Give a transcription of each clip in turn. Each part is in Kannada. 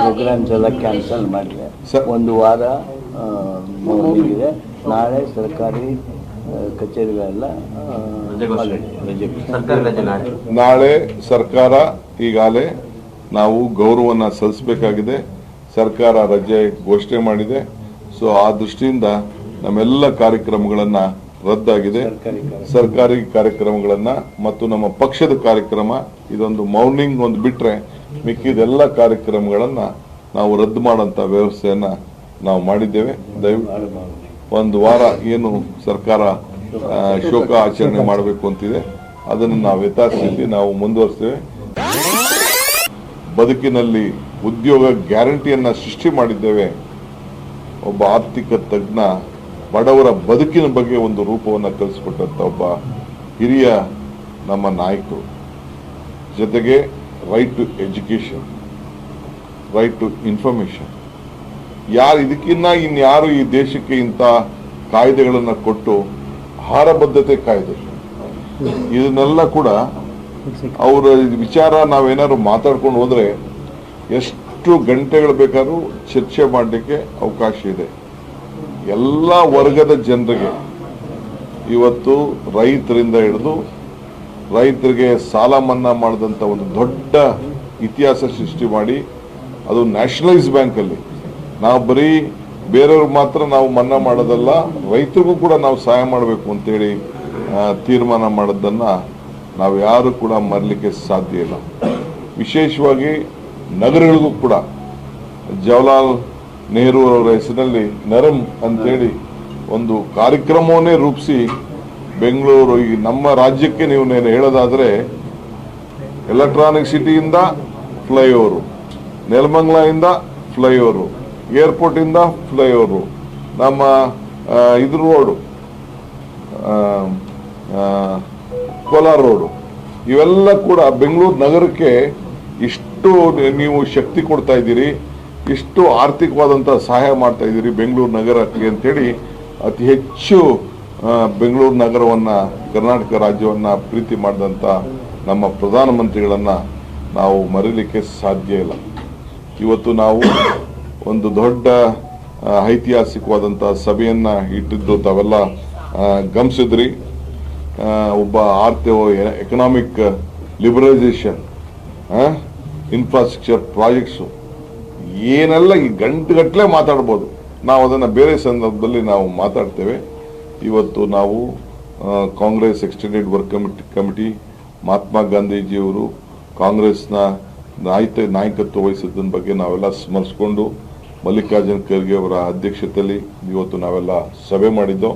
ಪ್ರೋಗ್ರಾಮ್ಸ್ ಎಲ್ಲ ಕ್ಯಾನ್ಸಲ್ ಮಾಡಿದೆ ಸರ್. ಒಂದು ವಾರ ಮುಗಿದಿದೆ ನಾಳೆ ಸರ್ಕಾರಿ ಕಚೇರಿಗಳೆಲ್ಲ ರಜೆ ಸರ್ಕಾರಿ ನಾಳೆ. ನಾಳೆ ಸರ್ಕಾರ ಈಗಾಗಲೇ ನಾವು ಗೌರವನ ಸಲ್ಲಿಸಬೇಕಾಗಿದೆ. ಸರ್ಕಾರ ರಜೆ ಘೋಷಣೆ ಮಾಡಿದೆ. ಸೊ ಆ ದೃಷ್ಟಿಯಿಂದ ನಮ್ಮೆಲ್ಲ ಕಾರ್ಯಕ್ರಮಗಳನ್ನ ರದ್ದಾಗಿದೆ. ಸರ್ಕಾರಿ ಕಾರ್ಯಕ್ರಮ. ಸರ್ಕಾರಿ ಕಾರ್ಯಕ್ರಮಗಳನ್ನ ಮತ್ತು ನಮ್ಮ ಪಕ್ಷದ ಕಾರ್ಯಕ್ರಮ ಇದೊಂದು ಮೌರ್ನಿಂಗ್ ಒಂದು ಬಿಟ್ರೆ ಮಿಕ್ಕಿದೆಲ್ಲ ಕಾರ್ಯಕ್ರಮಗಳನ್ನ ನಾವು ರದ್ದು ಮಾಡುವಂತ ವ್ಯವಸ್ಥೆಯನ್ನ ನಾವು ಮಾಡಿದ್ದೇವೆ. ದಯವಿಟ್ಟು ಒಂದು ವಾರ ಏನು ಸರ್ಕಾರ ಶೋಕ ಆಚರಣೆ ಮಾಡಬೇಕು ಅಂತಿದೆ. ಅದನ್ನು ನಾವು ಯಥಾಸ್ಥಿತಿ ನಾವು ಮುಂದುವರಿಸ್ತೇವೆ. ಬದುಕಿನಲ್ಲಿ ಉದ್ಯೋಗ ಗ್ಯಾರಂಟಿಯನ್ನ ಸೃಷ್ಟಿ ಮಾಡಿದ್ದೇವೆ. ಒಬ್ಬ ಆರ್ಥಿಕ ತಜ್ಞ ಬಡವರ ಬದುಕಿನ ಬಗ್ಗೆ ಒಂದು ರೂಪವನ್ನು ಕಲಿಸ್ಕೊಟ್ಟಂಥ ಒಬ್ಬ ಹಿರಿಯ ನಮ್ಮ ನಾಯಕರು. ಜೊತೆಗೆ right to education right to information ಯಾರು ಇದಕ್ಕಿನ್ನ ಇನ್ಯಾರು ಈ ದೇಶಕ್ಕೆ ಇಂಥ ಕಾಯ್ದೆಗಳನ್ನು ಕೊಟ್ಟು ಆಹಾರ ಬದ್ಧತೆ ಕಾಯ್ದೆ. ಇದನ್ನೆಲ್ಲ ಕೂಡ ಅವರ ವಿಚಾರ ನಾವೇನಾದ್ರು ಮಾತಾಡ್ಕೊಂಡು ಹೋದ್ರೆ ಎಷ್ಟು ಗಂಟೆಗಳು ಬೇಕಾದ್ರೂ ಚರ್ಚೆ ಮಾಡಲಿಕ್ಕೆ ಅವಕಾಶ ಇದೆ. ಎಲ್ಲ ವರ್ಗದ ಜನರಿಗೆ ಇವತ್ತು ರೈತರಿಂದ ಹಿಡಿದು ರೈತರಿಗೆ ಸಾಲ ಮನ್ನಾ ಮಾಡಿದಂಥ ಒಂದು ದೊಡ್ಡ ಇತಿಹಾಸ ಸೃಷ್ಟಿ ಮಾಡಿ ಅದು ನ್ಯಾಷನಲೈಸ್ ಬ್ಯಾಂಕಲ್ಲಿ. ನಾವು ಬರೀ ಬೇರೆಯವ್ರಿಗೆ ಮಾತ್ರ ನಾವು ಮನ್ನಾ ಮಾಡೋದಲ್ಲ, ರೈತರಿಗೂ ಕೂಡ ನಾವು ಸಹಾಯ ಮಾಡಬೇಕು ಅಂತೇಳಿ ತೀರ್ಮಾನ ಮಾಡೋದನ್ನ ನಾವು ಯಾರು ಕೂಡ ಮರಲಿಕ್ಕೆ ಸಾಧ್ಯ ಇಲ್ಲ. ವಿಶೇಷವಾಗಿ ನಗರಗಳಿಗೂ ಕೂಡ ಜವಾಹರ್ಲಾಲ್ ನೆಹರು ಅವರ ಹೆಸರಿನಲ್ಲಿ ನರಂ ಅಂತೇಳಿ ಒಂದು ಕಾರ್ಯಕ್ರಮವನ್ನೇ ರೂಪಿಸಿ ಬೆಂಗಳೂರು, ಈ ನಮ್ಮ ರಾಜ್ಯಕ್ಕೆ ನೀವು ನೇನು ಹೇಳೋದಾದರೆ ಎಲೆಕ್ಟ್ರಾನಿಕ್ ಸಿಟಿಯಿಂದ ಫ್ಲೈಓವರು ನೆಲಮಂಗ್ಲಿಂದ ಫ್ಲೈಓವರು ಏರ್ಪೋರ್ಟಿಂದ ಫ್ಲೈಓವರು ನಮ್ಮ ಇದ್ರ ರೋಡು ಕೋಲಾರ ರೋಡು ಇವೆಲ್ಲ ಕೂಡ ಬೆಂಗಳೂರು ನಗರಕ್ಕೆ ಇಷ್ಟು ನೀವು ಶಕ್ತಿ ಕೊಡ್ತಾ ಇದ್ದೀರಿ. ಇಷ್ಟು ಆರ್ಥಿಕವಾದಂಥ ಸಹಾಯ ಮಾಡ್ತಾ ಇದ್ದೀರಿ ಬೆಂಗಳೂರು ನಗರಕ್ಕೆ ಅಂತೇಳಿ ಅತಿ ಹೆಚ್ಚು ಬೆಂಗಳೂರು ನಗರವನ್ನ, ಕರ್ನಾಟಕ ರಾಜ್ಯವನ್ನ ಪ್ರೀತಿ ಮಾಡಿದಂಥ ನಮ್ಮ ಪ್ರಧಾನಮಂತ್ರಿಗಳನ್ನ ನಾವು ಮರೀಲಿಕ್ಕೆ ಸಾಧ್ಯ ಇಲ್ಲ. ಇವತ್ತು ನಾವು ಒಂದು ದೊಡ್ಡ ಐತಿಹಾಸಿಕವಾದಂಥ ಸಭೆಯನ್ನ ಇಟ್ಟಿದ್ದು ತಾವೆಲ್ಲ ಗಮಿಸಿದ್ರಿ ಒಬ್ಬ ಆರ್ಥಿಕ ಎಕನಾಮಿಕ್ ಲಿಬರಲೈಸೇಷನ್ ಇನ್ಫ್ರಾಸ್ಟ್ರಕ್ಚರ್ ಪ್ರಾಜೆಕ್ಟ್ಸು ಏನೆಲ್ಲ ಈ ಗಂಟುಗಟ್ಟಲೆ ಮಾತಾಡ್ಬೋದು. ನಾವು ಅದನ್ನು ಬೇರೆ ಸಂದರ್ಭದಲ್ಲಿ ನಾವು ಮಾತಾಡ್ತೇವೆ. ಇವತ್ತು ನಾವು Congress extended work committee committee Mahatma ಗಾಂಧೀಜಿಯವರು ಕಾಂಗ್ರೆಸ್ನ ನಾಯಕ, ನಾಯಕತ್ವ ವಹಿಸಿದ್ದನ್ನ ಬಗ್ಗೆ ನಾವೆಲ್ಲ ಸ್ಮರಿಸ್ಕೊಂಡು ಮಲ್ಲಿಕಾರ್ಜುನ ಖರ್ಗೆ ಅವರ ಅಧ್ಯಕ್ಷತೆಯಲ್ಲಿ ಇವತ್ತು ನಾವೆಲ್ಲ ಸಭೆ ಮಾಡಿದ್ದೋ,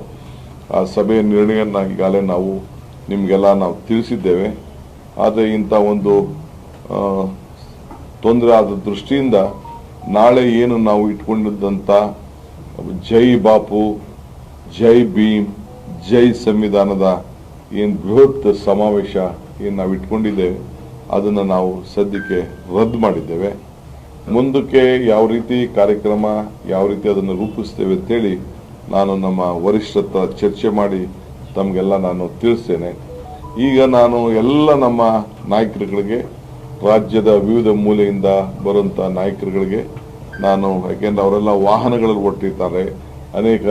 ಆ ಸಭೆಯ ನಿರ್ಣಯನ ಈಗಾಗಲೇ ನಾವು ನಿಮಗೆಲ್ಲ ನಾವು ತಿಳಿಸಿದ್ದೇವೆ. ಆದರೆ ಇಂಥ ಒಂದು ತೊಂದರೆ ಆದ ದೃಷ್ಟಿಯಿಂದ ನಾಳೆ ಏನು ನಾವು ಇಟ್ಕೊಂಡಿದ್ದಂಥ ಜೈ ಬಾಪು, ಜೈ ಭೀಮ್, ಜೈ ಸಂವಿಧಾನದ ಏನು ಬೃಹತ್ ಸಮಾವೇಶ ಏನು ನಾವು ಇಟ್ಕೊಂಡಿದ್ದೇವೆ, ಅದನ್ನು ನಾವು ಸದ್ಯಕ್ಕೆ ರದ್ದು ಮಾಡಿದ್ದೇವೆ. ಮುಂದಕ್ಕೆ ಯಾವ ರೀತಿ ಕಾರ್ಯಕ್ರಮ, ಯಾವ ರೀತಿ ಅದನ್ನು ರೂಪಿಸ್ತೇವೆ ಅಂತೇಳಿ ನಾನು ನಮ್ಮ ವರಿಷ್ಠರ ಚರ್ಚೆ ಮಾಡಿ ತಮಗೆಲ್ಲ ನಾನು ತಿಳಿಸ್ತೇನೆ. ಈಗ ನಾನು ಎಲ್ಲ ನಮ್ಮ ನಾಯಕರುಗಳಿಗೆ ರಾಜ್ಯದ ವಿವಿಧ ಮೂಲೆಯಿಂದ ಬರುವಂಥ ನಾಯಕರುಗಳಿಗೆ ನಾನು ಯಾಕೆಂದ್ರೆ ಅವರೆಲ್ಲ ವಾಹನಗಳಲ್ಲಿ ಒಟ್ಟಿರ್ತಾರೆ ಅನೇಕ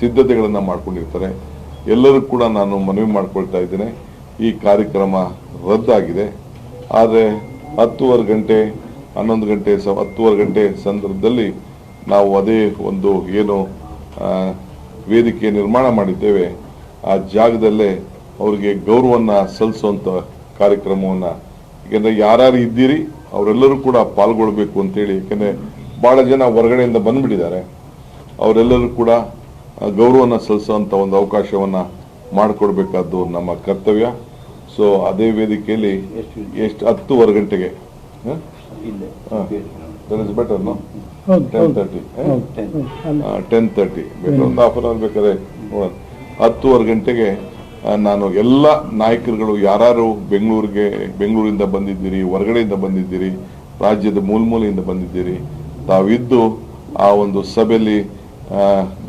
ಸಿದ್ಧತೆಗಳನ್ನು ಮಾಡಿಕೊಂಡಿರ್ತಾರೆ. ಎಲ್ಲರೂ ಕೂಡ ನಾನು ಮನವಿ ಮಾಡ್ಕೊಳ್ತಾ ಇದ್ದೇನೆ. ಈ ಕಾರ್ಯಕ್ರಮ ರದ್ದಾಗಿದೆ. ಆದರೆ ಹತ್ತುವರೆ ಗಂಟೆ, ಹನ್ನೊಂದು ಗಂಟೆ, ಸ, ಹತ್ತುವರೆ ಗಂಟೆ ಸಂದರ್ಭದಲ್ಲಿ ನಾವು ಅದೇ ಒಂದು ಏನು ವೇದಿಕೆ ನಿರ್ಮಾಣ ಮಾಡಿದ್ದೇವೆ. ಆ ಜಾಗದಲ್ಲೇ ಅವರಿಗೆ ಗೌರವವನ್ನು ಸಲ್ಲಿಸುವಂತ ಕಾರ್ಯಕ್ರಮವನ್ನ ಯಾಕೆಂದ್ರೆ ಯಾರ್ಯಾರು ಇದ್ದೀರಿ ಅವರೆಲ್ಲರೂ ಕೂಡ ಪಾಲ್ಗೊಳ್ಬೇಕು ಅಂತೇಳಿ. ಯಾಕೆಂದ್ರೆ ಬಹಳ ಜನ ಹೊರಗಡೆಯಿಂದ ಬಂದ್ಬಿಟ್ಟಿದ್ದಾರೆ. ಅವರೆಲ್ಲರೂ ಕೂಡ ಗೌರವನ ಸಲ್ಲಿಸುವಂತ ಒಂದು ಅವಕಾಶವನ್ನ ಮಾಡಿಕೊಡ್ಬೇಕಾದ್ದು ನಮ್ಮ ಕರ್ತವ್ಯ. ಸೊ ಅದೇ ವೇದಿಕೆಯಲ್ಲಿ ಎಷ್ಟು ಹತ್ತುವರೆ ಗಂಟೆಗೆ ಇಲ್ಲೇ better ten thirty ten thirty ಬೇಕಾದ್ರೆ ಒಂದು ಹಾಫ್ ಅನ್ ಅವರ್ ಬೇಕಾದ್ರೆ ನೋಡೋಣ ಹತ್ತುವರೆ ಗಂಟೆಗೆ ನಾನು ಎಲ್ಲ ನಾಯಕರುಗಳು ಯಾರು ಬೆಂಗಳೂರಿಗೆ, ಬೆಂಗಳೂರಿಂದ ಬಂದಿದ್ದೀರಿ, ಹೊರಗಡೆಯಿಂದ ಬಂದಿದ್ದೀರಿ, ರಾಜ್ಯದ ಮೂಲ ಮೂಲೆಯಿಂದ ಬಂದಿದ್ದೀರಿ, ತಾವಿದ್ದು ಆ ಒಂದು ಸಭೆಯಲ್ಲಿ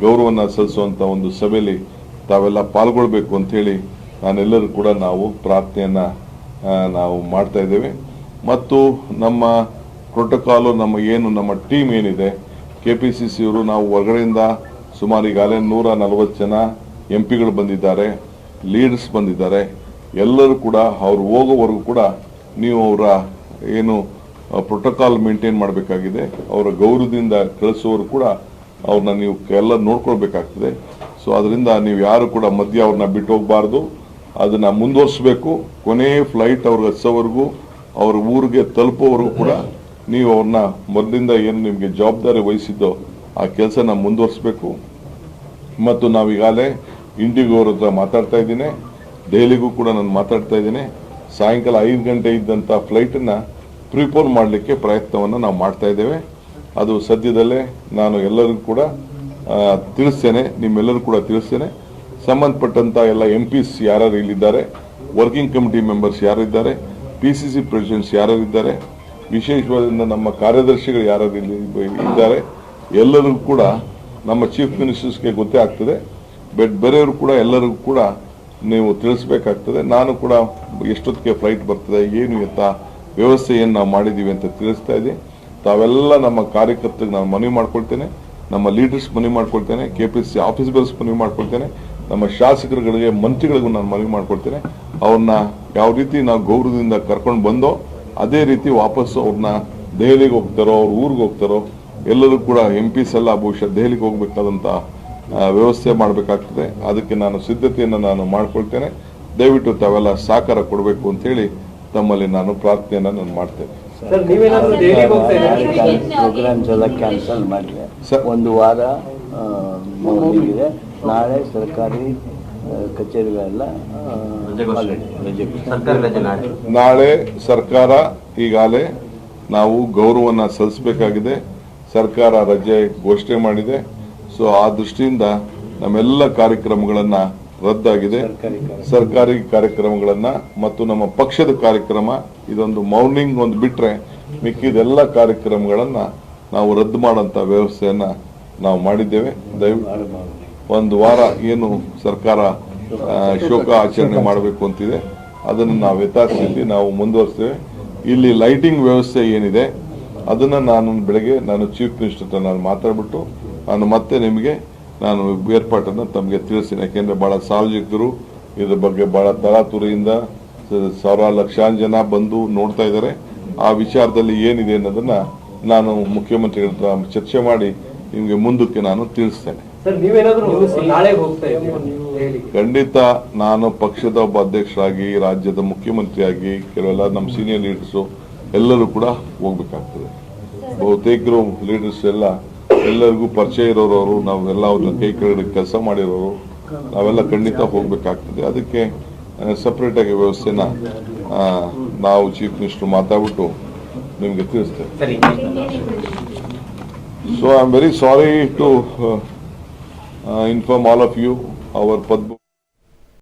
ಗೌರವನ ಸಲ್ಲಿಸುವಂತ ಒಂದು ಸಭೆಯಲ್ಲಿ ತಾವೆಲ್ಲ ಪಾಲ್ಗೊಳ್ಬೇಕು ಅಂತ ಹೇಳಿ ನಾನೆಲ್ಲರೂ ಕೂಡ ನಾವು ಪ್ರಾರ್ಥನೆಯನ್ನ ನಾವು ಮಾಡ್ತಾ ಇದ್ದೇವೆ. ಮತ್ತು ನಮ್ಮ ಪ್ರೋಟೋಕಾಲು ನಮ್ಮ ಏನು, ನಮ್ಮ ಟೀಮ್ ಏನಿದೆ ಕೆ ಪಿ ಸಿ ಸಿಯವರು ನಾವು ಹೊರಗಡೆಯಿಂದ ಸುಮಾರು ಈಗಾಗಲೇ ನೂರ ನಲವತ್ತು ಜನ ಎಂ ಪಿಗಳು ಬಂದಿದ್ದಾರೆ. ಲೀಡರ್ಸ್ ಬಂದಿದ್ದಾರೆ. ಎಲ್ಲರೂ ಕೂಡ ಅವ್ರು ಹೋಗೋವರೆಗೂ ಕೂಡ ನೀವು ಅವರ ಏನು ಪ್ರೋಟೋಕಾಲ್ ಮೇಂಟೈನ್ ಮಾಡಬೇಕಾಗಿದೆ. ಅವರ ಗೌರವದಿಂದ ಕಳಿಸುವವರು ಕೂಡ ಅವ್ರನ್ನ ನೀವು ಎಲ್ಲ ನೋಡ್ಕೊಳ್ಬೇಕಾಗ್ತದೆ. ಸೊ ಅದರಿಂದ ನೀವು ಯಾರು ಕೂಡ ಮಧ್ಯ ಅವ್ರನ್ನ ಬಿಟ್ಟು ಹೋಗಬಾರ್ದು. ಅದನ್ನ ಮುಂದುವರಿಸಬೇಕು. ಕೊನೆ ಫ್ಲೈಟ್ ಅವ್ರಿಗೆ ಹಚ್ಚೋವರೆಗೂ ಅವ್ರ ಊರಿಗೆ ತಲುಪೋವರೆಗೂ ಕೂಡ ನೀವು ಅವ್ರನ್ನ ಮೊದಲಿಂದ ಏನು ನಿಮಗೆ ಜವಾಬ್ದಾರಿ ವಹಿಸಿದ್ದೋ ಆ ಕೆಲಸನ ಮುಂದುವರಿಸಬೇಕು. ಮತ್ತು ನಾವೀಗಾಗಲೇ ಇಂಡಿಗೋ ಅವ್ರ ಹತ್ರ ಮಾತಾಡ್ತಾ ಇದ್ದೀನಿ. ದೆಹಲಿಗೂ ಕೂಡ ನಾನು ಮಾತಾಡ್ತಾ ಇದ್ದೀನಿ. ಸಾಯಂಕಾಲ ಐದು ಗಂಟೆ ಇದ್ದಂಥ ಫ್ಲೈಟನ್ನು ಪ್ರಿಪೋನ್ ಮಾಡಲಿಕ್ಕೆ ಪ್ರಯತ್ನವನ್ನು ನಾವು ಮಾಡ್ತಾ ಇದ್ದೇವೆ. ಅದು ಸದ್ಯದಲ್ಲೇ ನಾನು ಎಲ್ಲರಿಗೂ ಕೂಡ ತಿಳಿಸ್ತೇನೆ ನಿಮ್ಮೆಲ್ಲರೂ ಕೂಡ ತಿಳಿಸ್ತೇನೆ. ಸಂಬಂಧಪಟ್ಟಂಥ ಎಲ್ಲ ಎಂ ಪಿಸ್ ಯಾರ್ಯಾರು ಇಲ್ಲಿದ್ದಾರೆ ವರ್ಕಿಂಗ್ ಕಮಿಟಿ ಮೆಂಬರ್ಸ್ ಯಾರಿದ್ದಾರೆ ಪಿ ಸಿ ಸಿ ಪ್ರೆಸಿಡೆಂಟ್ಸ್ ಯಾರ್ಯಾರಿದ್ದಾರೆ ವಿಶೇಷವಾದ ನಮ್ಮ ಕಾರ್ಯದರ್ಶಿಗಳು ಯಾರ್ಯಾರು ಇಲ್ಲಿ ಇದ್ದಾರೆ, ಎಲ್ಲರಿಗೂ ಕೂಡ ನಮ್ಮ ಚೀಫ್ ಮಿನಿಸ್ಟರ್ಸ್ಗೆ ಗೊತ್ತೇ ಆಗ್ತದೆ. ಬಟ್ ಬೇರೆಯವರು ಕೂಡ ಎಲ್ಲರಿಗೂ ಕೂಡ ನೀವು ತಿಳಿಸ್ಬೇಕಾಗ್ತದೆ. ನಾನು ಕೂಡ ಎಷ್ಟೊತ್ತಿಗೆ ಫ್ಲೈಟ್ ಬರ್ತದೆ ಏನು ಅಂತ ವ್ಯವಸ್ಥೆ ಏನು ನಾವು ಮಾಡಿದ್ದೀವಿ ಅಂತ ತಿಳಿಸ್ತಾ ಇದ್ದೀನಿ. ತಾವೆಲ್ಲ ನಮ್ಮ ಕಾರ್ಯಕರ್ತರಿಗೆ ನಾನು ಮನವಿ ಮಾಡ್ಕೊಳ್ತೇನೆ. ನಮ್ಮ ಲೀಡರ್ಸ್ ಮನವಿ ಮಾಡ್ಕೊಳ್ತೇನೆ. ಕೆ ಪಿ ಸಿ ಆಫೀಸರ್ಸ್ ಮನವಿ ಮಾಡ್ಕೊಳ್ತೇನೆ. ನಮ್ಮ ಶಾಸಕರುಗಳಿಗೆ ಮಂತ್ರಿಗಳಿಗೂ ನಾನು ಮನವಿ ಮಾಡ್ಕೊಳ್ತೇನೆ. ಅವ್ರನ್ನ ಯಾವ ರೀತಿ ನಾವು ಗೌರವದಿಂದ ಕರ್ಕೊಂಡು ಬಂದೋ ಅದೇ ರೀತಿ ವಾಪಸ್ಸು ಅವ್ರನ್ನ ದೆಹಲಿಗೆ ಹೋಗ್ತಾರೋ ಅವ್ರ ಊರಿಗೆ ಹೋಗ್ತಾರೋ ಎಲ್ಲರೂ ಕೂಡ ಎಂ ಪಿಸ್ ಎಲ್ಲ ಬಹುಶಃ ದೆಹಲಿಗೆ ಹೋಗ್ಬೇಕಾದಂತ ಆ, ವ್ಯವಸ್ಥೆ ಮಾಡಬೇಕಾಗ್ತದೆ. ಅದಕ್ಕೆ ನಾನು ಸಿದ್ಧತೆಯನ್ನು ನಾನು ಮಾಡಿಕೊಳ್ತೇನೆ. ದಯವಿಟ್ಟು ತಾವೆಲ್ಲ ಸಹಕಾರ ಕೊಡಬೇಕು ಅಂತೇಳಿ ತಮ್ಮಲ್ಲಿ ನಾನು ಪ್ರಾರ್ಥನೆಯನ್ನು ನಾನು ಮಾಡ್ತೇನೆ. ಪ್ರೋಗ್ರಾಮ್ಸ್ ಎಲ್ಲ ಕ್ಯಾನ್ಸಲ್ ಮಾಡಿದೆ ಸರ್. ಒಂದು ವಾರ ನಾಳೆ ಸರ್ಕಾರಿ ಕಚೇರಿಗಳೆಲ್ಲ ನಾಳೆ ಸರ್ಕಾರ ಈಗಾಗಲೇ ನಾವು ಗೌರವವನ್ನು ಸಲ್ಲಿಸಬೇಕಾಗಿದೆ. ಸರ್ಕಾರ ರಜೆ ಘೋಷಣೆ ಮಾಡಿದೆ. ಸೊ ಆ ದೃಷ್ಟಿಯಿಂದ ನಮ್ಮೆಲ್ಲ ಕಾರ್ಯಕ್ರಮಗಳನ್ನ ರದ್ದಾಗಿದೆ. ಸರ್ಕಾರಿ ಕಾರ್ಯಕ್ರಮಗಳನ್ನು ಮತ್ತು ನಮ್ಮ ಪಕ್ಷದ ಕಾರ್ಯಕ್ರಮ ಇದೊಂದು ಮೌರ್ನಿಂಗ್ ಒಂದು ಬಿಟ್ರೆ ಮಿಕ್ಕಿದೆಲ್ಲ ಕಾರ್ಯಕ್ರಮಗಳನ್ನ ನಾವು ರದ್ದು ಮಾಡೋಂಥ ವ್ಯವಸ್ಥೆಯನ್ನ ನಾವು ಮಾಡಿದ್ದೇವೆ. ದಯವಿಟ್ಟು ಒಂದು ವಾರ ಏನು ಸರ್ಕಾರ ಶೋಕ ಆಚರಣೆ ಮಾಡಬೇಕು ಅಂತಿದೆ. ಅದನ್ನು ನಾವು ಯಥಾಸ್ಥಿತಿ ನಾವು ಮುಂದುವರಿಸ್ತೇವೆ. ಇಲ್ಲಿ ಲೈಟಿಂಗ್ ವ್ಯವಸ್ಥೆ ಏನಿದೆ ಅದನ್ನ ನಾನು ಬೆಳಗ್ಗೆ ನಾನು ಚೀಫ್ ಮಿನಿಸ್ಟರ್ ಹತ್ರ ನಾನು ಮಾತಾಡ್ಬಿಟ್ಟು ನಾನು ಮತ್ತೆ ನಿಮಗೆ ನಾನು ಏರ್ಪಾಟನ್ನು ತಮಗೆ ತಿಳಿಸ್ತೀನಿ. ಯಾಕೆಂದರೆ ಬಹಳ ಸಾರ್ವಜನಿಕರು ಇದ್ರ ಬಗ್ಗೆ ಬಹಳ ತರಾತುರಿಯಿಂದ ಸಾವಿರಾರು ಲಕ್ಷಾಂತರ ಜನ ಬಂದು ನೋಡ್ತಾ ಇದ್ದಾರೆ. ಆ ವಿಚಾರದಲ್ಲಿ ಏನಿದೆ ಅನ್ನೋದನ್ನ ನಾನು ಮುಖ್ಯಮಂತ್ರಿಗಳ ಚರ್ಚೆ ಮಾಡಿ ನಿಮಗೆ ಮುಂದಕ್ಕೆ ನಾನು ತಿಳಿಸ್ತೇನೆ. ಖಂಡಿತ ನಾನು ಪಕ್ಷದ ಒಬ್ಬ ಅಧ್ಯಕ್ಷರಾಗಿ ರಾಜ್ಯದ ಮುಖ್ಯಮಂತ್ರಿಯಾಗಿ ಕೆಲವೆಲ್ಲ ನಮ್ಮ ಸೀನಿಯರ್ ಲೀಡರ್ಸು ಎಲ್ಲರೂ ಕೂಡ ಹೋಗ್ಬೇಕಾಗ್ತದೆ. ಬಹುತೇಕರು ಲೀಡರ್ಸ್ ಎಲ್ಲ ಎಲ್ಲರಿಗೂ ಪರಿಚಯ ಇರೋರವರು ನಾವೆಲ್ಲ ಅವ್ರನ್ನ ಕೈ ಕೆಳಗಡೆ ಕೆಲಸ ಮಾಡಿರೋರು ನಾವೆಲ್ಲ ಖಂಡಿತ ಹೋಗ್ಬೇಕಾಗ್ತದೆ. ಅದಕ್ಕೆ ಸಪ್ರೇಟ್ ಆಗಿ ವ್ಯವಸ್ಥೆನ ನಾವು ಚೀಫ್ ಮಿನಿಸ್ಟರ್ ಮಾತಾಡ್ಬಿಟ್ಟು ನಿಮಗೆ ತಿಳಿಸ್ತೇವೆ. So I am very sorry to inform all of you our Padma